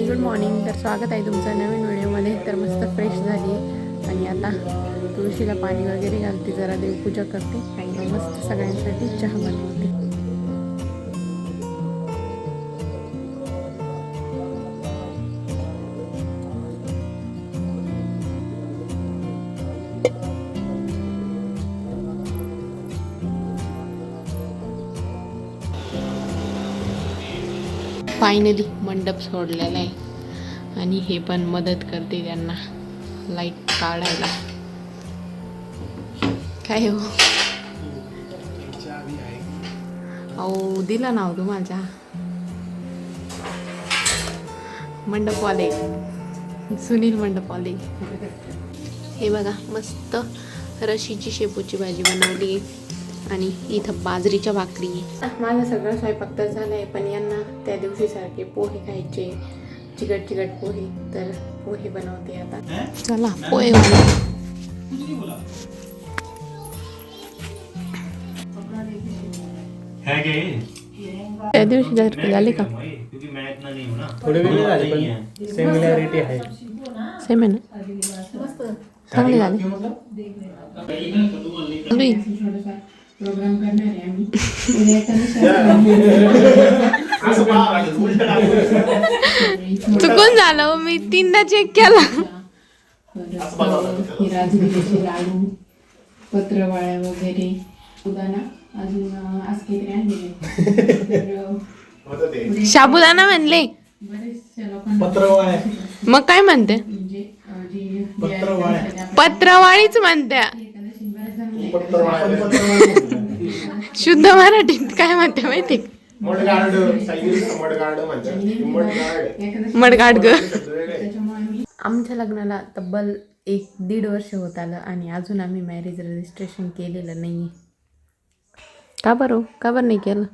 Hi good morning तर स्वागत आहे तुमचं नवीन व्हिडिओमध्ये. तर मस्त फ्रेश झाली. आहे आणि आता तुळशीला पाणी वगैरे घालते. जरा देवपूजा करते. आणि मग मस्त सगळ्यांसाठी चहा बनवते. फायनली मंडप सोडलेला आहे. आणि हे पण मदत करते त्यांना. लाइट काढायला. काय हो? अहो दिला नाव तुम्हाला. मंडपवाले. सुनील मंडपवाले. हे बघा मस्त रशीची शेपूची भाजी बनवली. आणि इथं बाजरीच्या भाकरी माझा सगळं स्वयंपाक तर झाला आहे पण यांना त्या दिवशी सारखे पोहे खायचे चिकट चिकट पोहे तर पोहे बनवते आता. चला पोहे. है त्या दिवशी झाले का क्योंकि मैं इतना नहीं हूँ ना थोडे वेगळे झाले पण सिमिलॅरिटी आहे. सेम आहे ना? चांगले झाले. प्रोग्राम करणार आहे आम्ही. चुकून झालं हो, मी तीनदा चेक केला. राजगिरीचे लाडू पत्रवाळ्या वगैरे. उदाना अजून अं, आज काहीतरी आणलेले. तर, साबुदाणा म्हणले. बरेचशा लोकांना पत्रवाळ्या. मग काय म्हणते? म्हणजे अं, जी पत्रवाळ्या. पत्रवाळीच म्हणत्या. शुद्ध मराठीत काय म्हणते माहिती? मडगाड ग. आमच्या लग्नाला तब्बल एक दीड वर्ष होत आलं आणि अजून आम्ही मॅरेज रजिस्ट्रेशन केलेलं नाही का बरं? का बरं नाही केलं?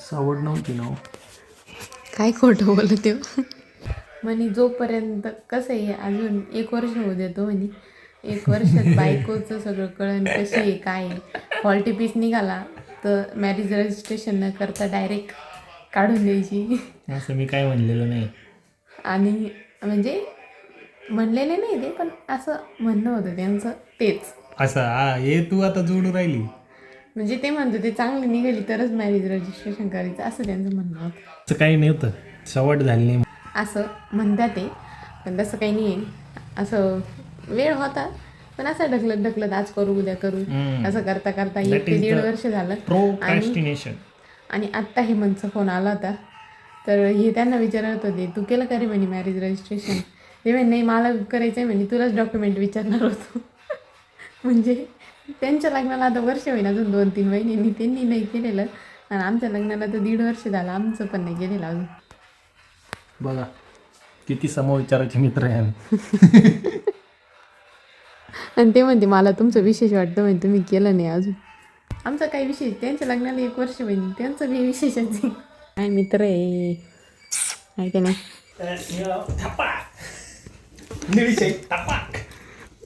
सावड नव्हती ना हो. काय खोटं बोलत हो म्हणे जोपर्यंत कसं आहे अजून एक वर्ष होऊ देतो म्हणे. एक वर्षात बायकोचं सगळं कळण कशी आहे काय आहे. फॉल्टी पीस निघाला तर मॅरेज रजिस्ट्रेशन न करता डायरेक्ट काढून द्यायची. असं मी काय म्हणलेलं नाही. आणि म्हणजे म्हणलेले नाही ते पण असं म्हणणं होतं त्यांचं तेच. असं हा हे तू आता जोडू राहिली. म्हणजे ते म्हणतो ते चांगली निघाली तरच मॅरेज रजिस्ट्रेशन करायचं असं त्यांचं म्हणणं होतं. असं काही नाही होतं सवड झाली नाही. असं म्हणतात ते पण तसं काही नाही आहे. असं वेळ होता पण असं ढकलत ढकलत आज करू उद्या करू. असं करता करता एक ते दीड वर्ष झालं. आणि आणि आत्ता हेमंतचा फोन आला होता. तर हे त्यांना विचारत होते तू केलं का रे म्हणे मॅरेज रजिस्ट्रेशन ते म्हणे नाही मला करायचं आहे म्हणे तुलाच डॉक्युमेंट विचारणार होतो. म्हणजे त्यांच्या लग्नाला आता वर्ष होईना अजून दोन तीन महिन्यांनी त्यांनी नाही केलेलं. आणि आमच्या लग्नाला तर दीड वर्ष झालं आमचं पण नाही केलेलं अजून. बघा किती समविचाराचे मित्र आहे आम्ही आणि ते म्हणते मला तुमचं विशेष वाटतं म्हणजे तुम्ही केलं नाही अजून. आमचं काही विशेष त्यांच्या लग्नाला एक वर्ष होईल त्यांचं बी विशेषच आहे. काय मित्र आहे. आहे का नाही?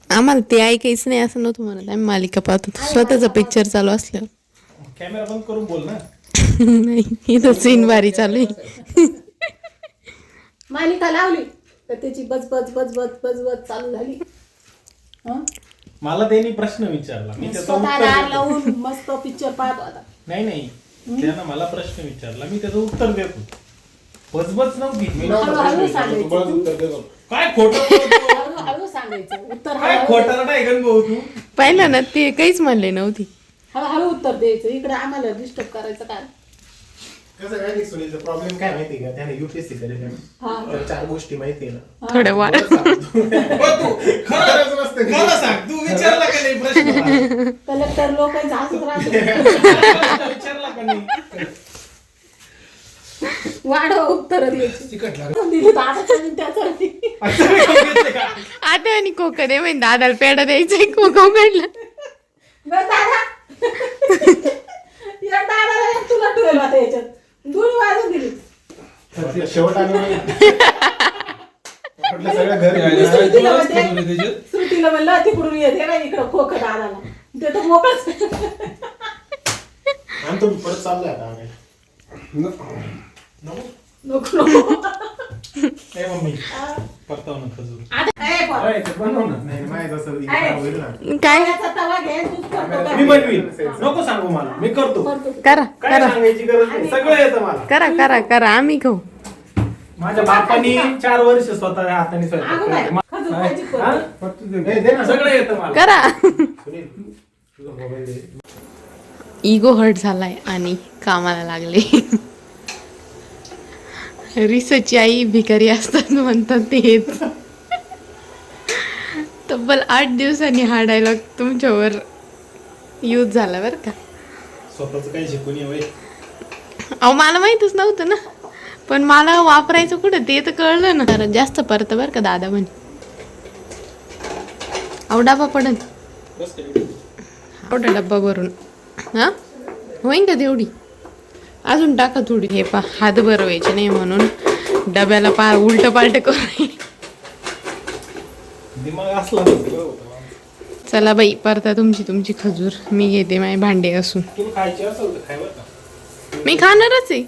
आम्हाला ते ऐकायचं नाही असं नव्हतं म्हणत. आम्ही मालिका पाहत होतो. स्वतःचा पिक्चर चालू असल्यावर. कॅमेरा बंद करून बोल ना. नाही इथं सीन भारी चालू आहे. मालिका लावली. तर त्याची बजबज बजबज बजबज चालू झाली? मला त्यांनी प्रश्न विचारला. मी त्याचं उत्तर देतो. लावून मस्त पिक्चर पाहतो आता. नाही नाही. त्यानं मला प्रश्न विचारला. मी त्याचं उत्तर देतो. बजबज नव्हती. हळूहळू सांगायचं. काय खोटं सांगायचं. उत्तर काय नाही गण भाऊ तू? पाहिलं ना ते काहीच म्हणले नव्हती. हळूहळू उत्तर द्यायचं. इकडे आम्हाला डिस्टर्ब करायचं काय? कसं काय सुनीलचा प्रॉब्लेम काय माहिती का? त्याने युपीएससी करेल हा. तर चार गोष्टी माहिती आहे ना. थोडं वाढ खरंच नसतं का? मला सांग. तू विचारला का नाही प्रश्न? कलेक्टर लोक हसत राहतो विचारला का नाही? वाढव उत्तर द्यायची दिली? दादा त्याचं आता आणि कोकं दे म्हणजे दादाला पेढा द्यायचा कोकं उघडलं बरं दादा. या दादाला एक तुला ठेवलं होतं याच्यात. दोन्ही वाजून दिली शेवट आणि म्हटलं सगळं घर मी श्रुतीला म्हणते श्रुतीला म्हणलं तिकडून येते ना इकडं खोक दादाला ते तर मोकळच. आणि तो परत चाललाय आता आणायला. नको नको नको. ए मम्मी परताव ना खजूर. काय? मी बनवीन नको सांगू मला मी करतो. करा काय करा सांगायची गरज नाही सगळं येतं मला करा करा करा आम्ही खाऊ माझ्या बापानी चार वर्ष स्वतः हाताने स्वयंपाक केला. हा? ए, दे ना. सगळं येतं मला करा सुनील, तुझा मोबाईल दे. इगो हर्ट झालाय आणि कामाला लागले रिसची आई भिकारी असतात म्हणतात ते हेच. तब्बल आठ दिवसांनी हा डायलॉग तुमच्यावर यूज झाला बरं का. स्वतःच काही शिकून. अहो मला माहीतच नव्हतं ना. पण मला वापरायचं कुठं ते तर कळलं ना. जरा जास्त परत बरं का दादा म्हणे. अहो डबा पडन. डब्बा भरून. हा? होईन का तेवढी? अजून टाका थोडी. हे पा हात भरवायचे नाही म्हणून डब्याला पा उलट पालट करू. चला बाई परता तुमची तुमची खजूर. मी घेते माझे भांडे असून. मी खाणारच आहे.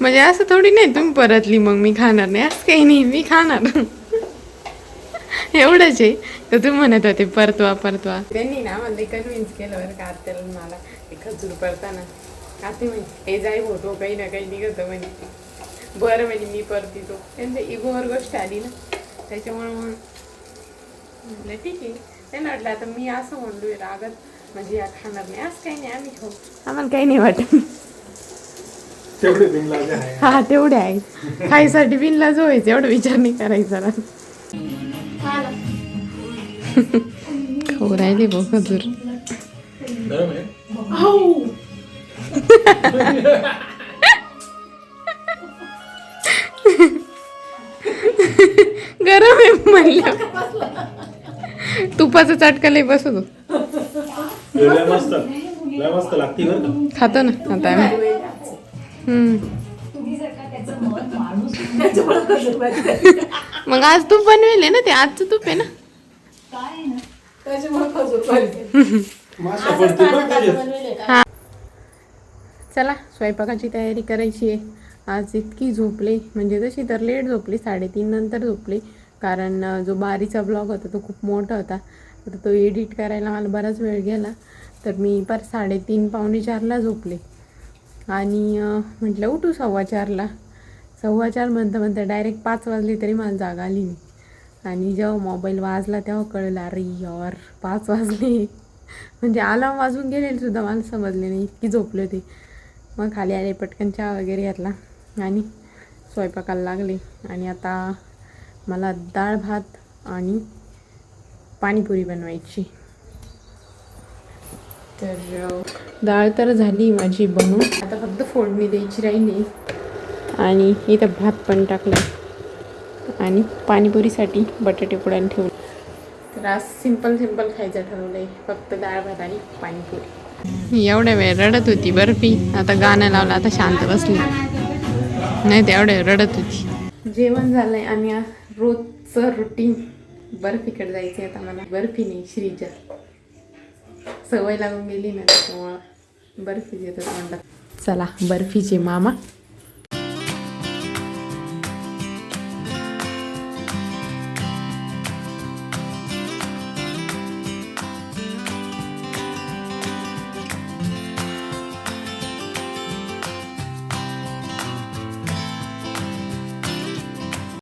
म्हणजे असं थोडी नाही तुम्ही परतली मग मी खाणार नाही. असं काही नाही मी खाणार. एवढंच आहे. तर तुम्ही म्हणत होते परतवा परतवा. त्यांनी ना मला कन्व्हिन्स केलं बरं का आत्याला आणि मला ते खजूर परताना. आते म्हणजे हे जाई होतो काही ना काही निघत म्हणजे बरं म्हणजे मी परतीतो त्यांच्या इगोवर गोष्ट आली ना त्याच्यामुळे मग म्हटलं ठीक आहे त्यांना वाटलं आता मी असं म्हणलोय रागत म्हणजे या खाणार नाही असं काही नाही आम्ही खाऊ आम्हाला काही नाही वाटत आहे हा तेवढे आहे खायसाठी बिनला जो व्हायचं एवढा विचार नाही करायचा ना खाऊ राहिले भाऊ खजूर गरम आहे म्हणलं. तुपाचा चटका लई बसतो लय मस्त. लय मस्त लागते बरं का. खातो ना आता आम्ही. त्याच्यामुळे. मग आज तूप बनवेल ना ते? आजचं तूप आहे ना? त्याच्यामुळे खजूर भाजी. माशा आजच पडते ताजं बरं ताजं त्याच्यात. बनवलंय का? चला स्वयंपाकाची तयारी करायची आहे. आज इतकी झोपले म्हणजे तशी तर लेट झोपली साडेतीन नंतर झोपली. कारण जो बारीचा ब्लॉग होता तो खूप मोठा होता. तर तो एडिट करायला मला बराच वेळ गेला. तर मी पर साडेतीन पावणे चारला झोपले. आणि म्हटलं उठू सव्वा चारला. सव्वा चार म्हणता म्हणता डायरेक्ट पाच वाजले तरी मला जागा आली नाही. आणि जेव्हा मोबाईल वाजला तेव्हा कळलं अरे यार पाच वाजले. म्हणजे आलाम वाजून गेलेले सुद्धा मला समजले नाही. इतकी झोपले होते. मग खाली आले पटकन चहा वगैरे घातला आणि स्वयंपाकाला लागले. आणि आता मला डाळ भात आणि पाणीपुरी बनवायची. तर डाळ तर झाली माझी बनवून. आता फक्त फोडणी द्यायची राहिली. आणि इथं भात पण टाकला. आणि पाणीपुरीसाठी बटाटे पुडायला ठेवले. तर आज सिंपल सिंपल खायचं ठरवलं आहे फक्त डाळ भात आणि पाणीपुरी. एवढ्या वेळ रडत होती बर्फी आता गाणं लावलं आता शांत बसली. नाही ते एवढ्या वेळ रडत होती. जेवण झालंय आणि रोजचं रुटीन बर्फीकडे जायचं आता मला. बर्फी नाही श्रीजा. सवय लागून गेली ना त्याच्यामुळं बर्फी देतात म्हणतात. चला बर्फीचे मामा.